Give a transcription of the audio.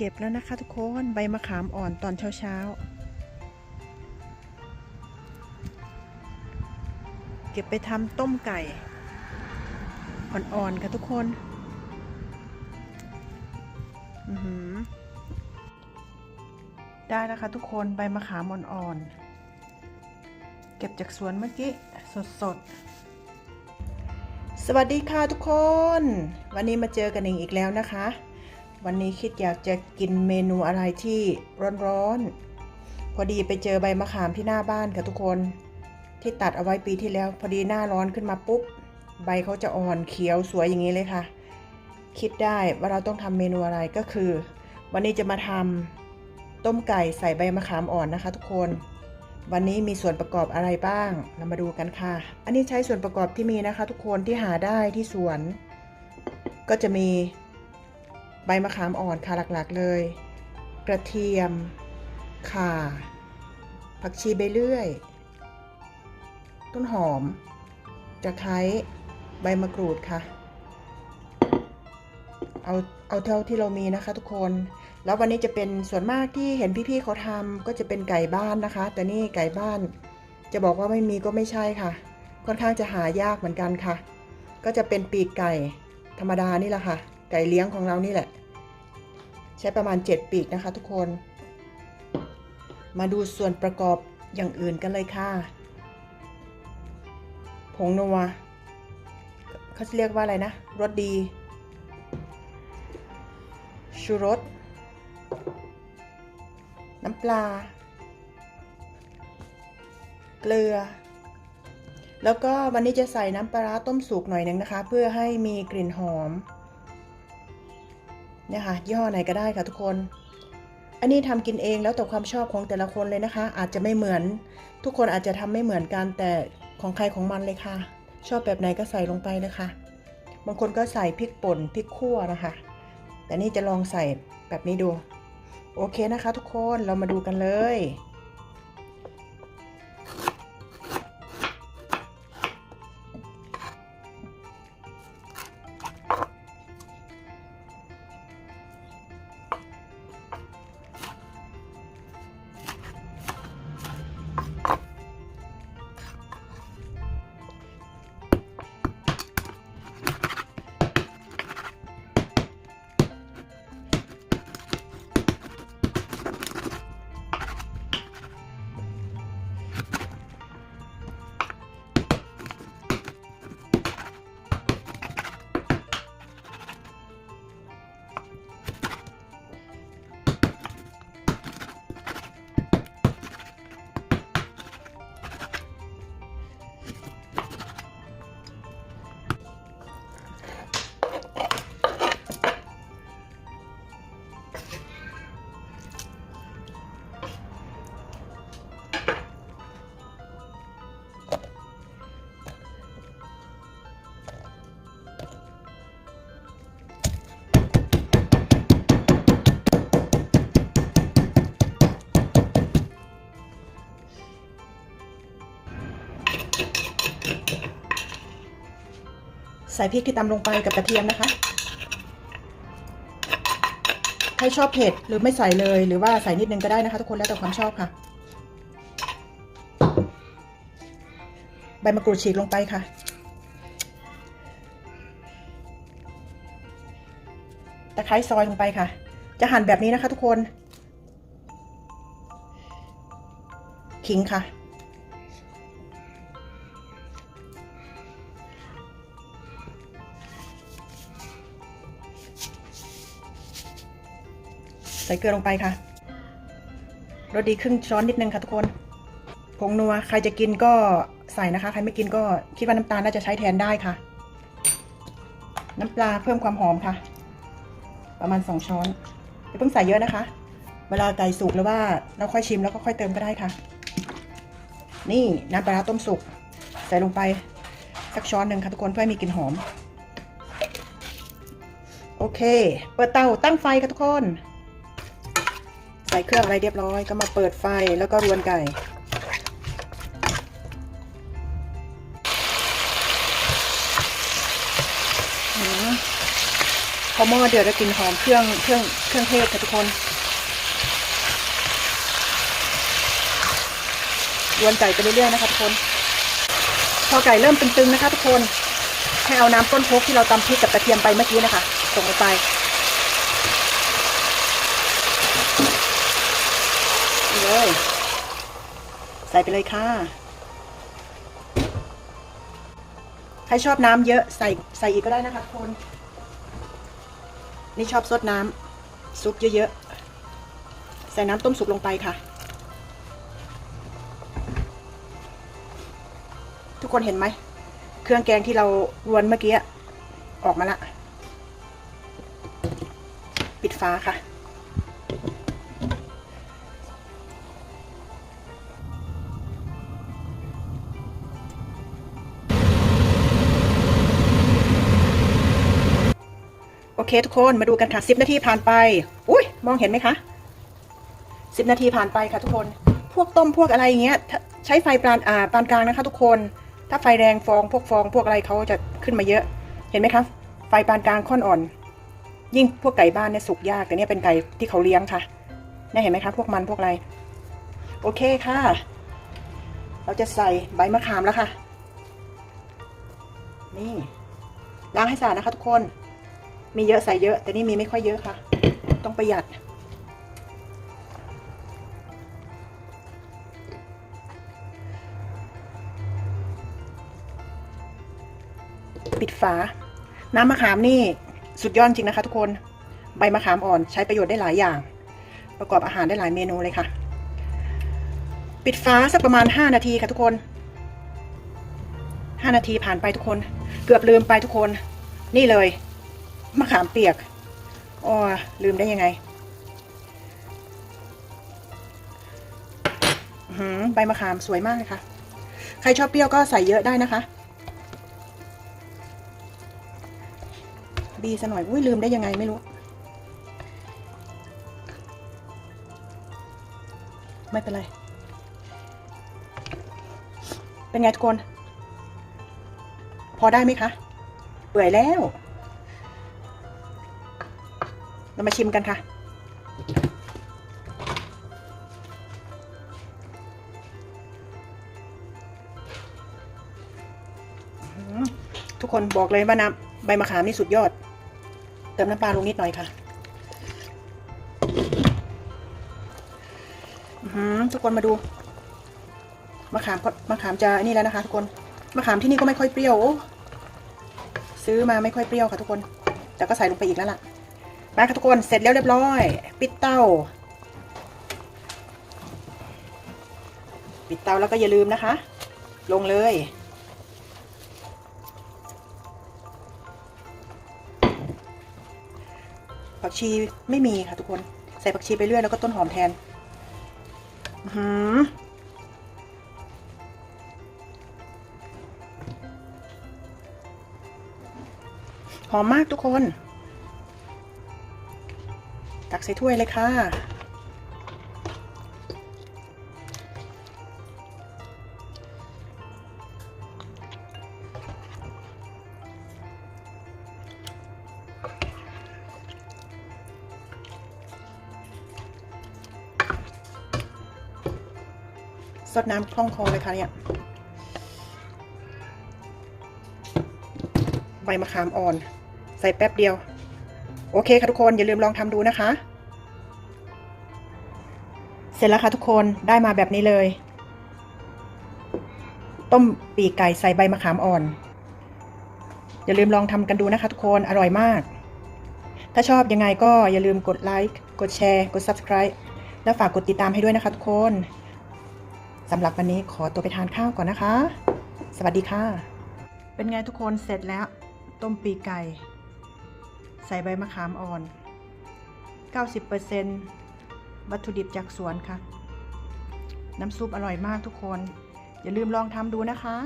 เก็บแล้วนะคะทุกคนใบมะขามอ่อนตอนเช้าๆ เก็บไปทำต้มไก่ อ่อนๆค่ะทุกคนได้แล้วค่ะทุกคนใบมะขามอ่อนๆเก็บจากสวนเมื่อกี้สดๆสวัสดีค่ะทุกคน วันนี้มาเจอกันอีกแล้วนะคะ วันนี้คิดอยากจะกินเมนูอะไรที่ร้อนๆ พอดีไปเจอใบมะขามที่หน้าบ้านค่ะทุกคน ที่ตัดเอาไว้ปีที่แล้ว พอดีหน้าร้อนขึ้นมาปุ๊บ ใบเขาจะอ่อนเขียวสวยอย่างนี้เลยค่ะ คิดได้ว่าเราต้องทำเมนูอะไรก็คือ วันนี้จะมาทำต้มไก่ใส่ใบมะขามอ่อนนะคะ ทุกคน วันนี้มีส่วนประกอบอะไรบ้าง เรามาดูกันค่ะ อันนี้ใช้ส่วนประกอบที่มีนะคะ ทุกคนที่หาได้ที่สวน ก็จะมี ใบมะขามอ่อนค่ะหลักๆเลย กระเทียม ข่า ผักชีใบเลื่อย ต้นหอมตะไคร้ใบมะกรูดค่ะ เอาเอาเท่าที่เรามีนะคะทุกคน แล้ววันนี้จะเป็นส่วนมากที่เห็นพี่ๆเขาทำก็จะเป็นไก่บ้านนะคะ แต่นี่ไก่บ้าน จะบอกว่าไม่มีก็ไม่ใช่ค่ะ ค่อนข้างจะหายากเหมือนกันค่ะ ก็จะเป็นปีกไก่ธรรมดานี่แหละค่ะ ไก่เลี้ยงของเรานี่แหละ ใช้ประมาณ 7 ปีกนะคะทุกคน มาดูส่วนประกอบอย่างอื่นกันเลยค่ะ ผงนัวเขาจะเรียกว่าอะไรนะรสดี ชูรส น้ำปลา เกลือ แล้วก็วันนี้จะใส่น้ำปลาต้มสุกหน่อยนึงนะคะ เพื่อให้มีกลิ่นหอม นี่ยค่ะยี่ห้อไหนก็ได้ค่ะทุกคน อันนี้ทำกินเองแล้วแต่ความชอบของแต่ละคนเลยนะคะ อาจจะไม่เหมือน ทุกคนอาจจะทำไม่เหมือนกันแต่ของใครของมันเลยค่ะ ชอบแบบไหนก็ใส่ลงไปเลยค่ะ บางคนก็ใส่พริกป่นพริกขั่วนะคะ แต่นี่จะลองใส่แบบนี้ดู โอเคนะคะ ทุกคนเรามาดูกันเลย ใส่พริกที่ตำลงไปกับกระเทียมนะคะ ใครชอบเผ็ดหรือไม่ใส่เลยหรือว่าใส่นิดนึงก็ได้นะคะ ทุกคนแล้วแต่ความชอบค่ะ ใบมะกรูดฉีกลงไปค่ะตะไคร้ซอยลงไปค่ะ จะหั่นแบบนี้นะคะ ทุกคน ขิงค่ะ ใส่เกลือลงไปค่ะรสดีครึ่งช้อนนิดนึงค่ะทุกคนผงนัวใครจะกินก็ใส่นะคะ ใครไม่กินก็คิดว่าน้ำตาลน่าจะใช้แทนได้ค่ะ น้ำปลาเพิ่มความหอมค่ะ ประมาณสองช้อนอย่าเพิ่งใส่เยอะนะคะ เวลาไก่สุกหรือว่าเราค่อยชิมแล้วก็ค่อยเติมก็ได้ค่ะ นี่น้ำปลาร้าต้มสุก ใส่ลงไปสักช้อนหนึ่งค่ะทุกคนเพื่อให้มีกลิ่นหอม โอเค เปิดเตาตั้งไฟค่ะทุกคน ใส่เครื่องอะไรเรียบร้อยก็มาเปิดไฟแล้วก็รวนไก่พอหม้อเดือดแล้วกลิ่นหอมเครื่องเครื่องเครื่องเทศค่ะทุกคนรวนไก่ไปเรื่อยๆนะคะทุกคน พอไก่เริ่มตึงๆนะคะทุกคนให้เอาน้ำต้นโคกที่เราตำพริกกับกระเทียมไปเมื่อกี้นะคะส่งลงไป เลย ใส่ไปเลยค่ะ ใครชอบน้ำเยอะใส่ใส่อีกก็ได้นะคะทุกคน นี่ชอบซดน้ำซุปเยอะๆ ใส่น้ำต้มสุกลงไปค่ะ ทุกคนเห็นไหม เครื่องแกงที่เรารวนเมื่อกี้ออกมาละ ปิดฟ้าค่ะ เคทุกคนมาดูกันค่ะ10นาทีผ่านไป อุ้ยมองเห็นไหมคะ10นาทีผ่านไปค่ะทุกคน พวกต้มพวกอะไรอย่างเงี้ยใช้ไฟปานอ่าปานกลางนะคะ ทุกคน ถ้าไฟแรงฟองพวกฟองพวกอะไรเขาจะขึ้นมาเยอะ เห็นไหมคะไฟปานกลางค่อนอ่อน ยิ่งพวกไก่บ้านเนี่ยสุกยากแต่เนี่ยเป็นไก่ที่เขาเลี้ยงค่ะเนี่ยเห็นไหมคะพวกมันพวกอะไร โอเคค่ะ เราจะใส่ใบมะขามแล้วค่ะ นี่ล้างให้สะอาดนะคะทุกคน มีเยอะใส่เยอะ แต่นี่มีไม่ค่อยเยอะค่ะ ต้องประหยัด ปิดฝา น้ำมะขามนี่สุดยอดจริงนะคะทุกคน ใบมะขามอ่อนใช้ประโยชน์ได้หลายอย่าง ประกอบอาหารได้หลายเมนูเลยค่ะ ปิดฝาสักประมาณ 5 นาทีค่ะทุกคน 5 นาทีผ่านไปทุกคน เกือบลืมไปทุกคน นี่เลย มะขามเปียกอ๋อลืมได้ยังไงหือใบมะขามสวยมากเลยค่ะ ใครชอบเปรี้ยวก็ใส่เยอะได้นะคะบีซะหน่อย อุ้ยลืมได้ยังไงไม่รู้ ไม่เป็นไร เป็นไงทุกคน พอได้ไหมคะ เปื่อยแล้ว เรามาชิมกันค่ะ ทุกคนบอกเลยว่าน้ำใบมะขามนี่สุดยอด เติมน้ำปลาลงนิดหน่อยค่ะทุกคนมาดูมะขามมะขามจะนี่แล้วนะคะ ทุกคนมะขามที่นี่ก็ไม่ค่อยเปรี้ยว ซื้อมาไม่ค่อยเปรี้ยวค่ะทุกคน แต่ก็ใส่ลงไปอีกแล้วล่ะ มาค่ะทุกคนเสร็จแล้วเรียบร้อย ปิดเตาปิดเตาแล้วก็อย่าลืมนะคะ ลงเลยผักชีไม่มีค่ะทุกคนใส่ผักชีไปเรื่อยแล้วก็ต้นหอมแทนหือหอมมากทุกคน ตักใส่ถ้วยเลยค่ะสดน้ำคล่องคอเลยค่ะเนี่ย ใบมะขามอ่อน ใส่แป๊บเดียว โอเคค่ะทุกคนอย่าลืมลองทำดูนะคะ เสร็จแล้วค่ะทุกคนได้มาแบบนี้เลย ต้มปีกไก่ใส่ใบมะขามอ่อน อย่าลืมลองทำกันดูนะคะทุกคนอร่อยมาก ถ้าชอบยังไงก็อย่าลืมกดไลค์กดแชร์ กด subscribe แล้วฝากกดติดตามให้ด้วยนะคะทุกคนสำหรับวันนี้ขอตัวไปทานข้าวก่อนนะคะ สวัสดีค่ะ เป็นไงทุกคนเสร็จแล้ว ต้มปีกไก่ ใส่ใบมะขามอ่อน 90%วัตถุดิบจากสวนค่ะ น้ำซุปอร่อยมากทุกคน อย่าลืมลองทำดูนะคะ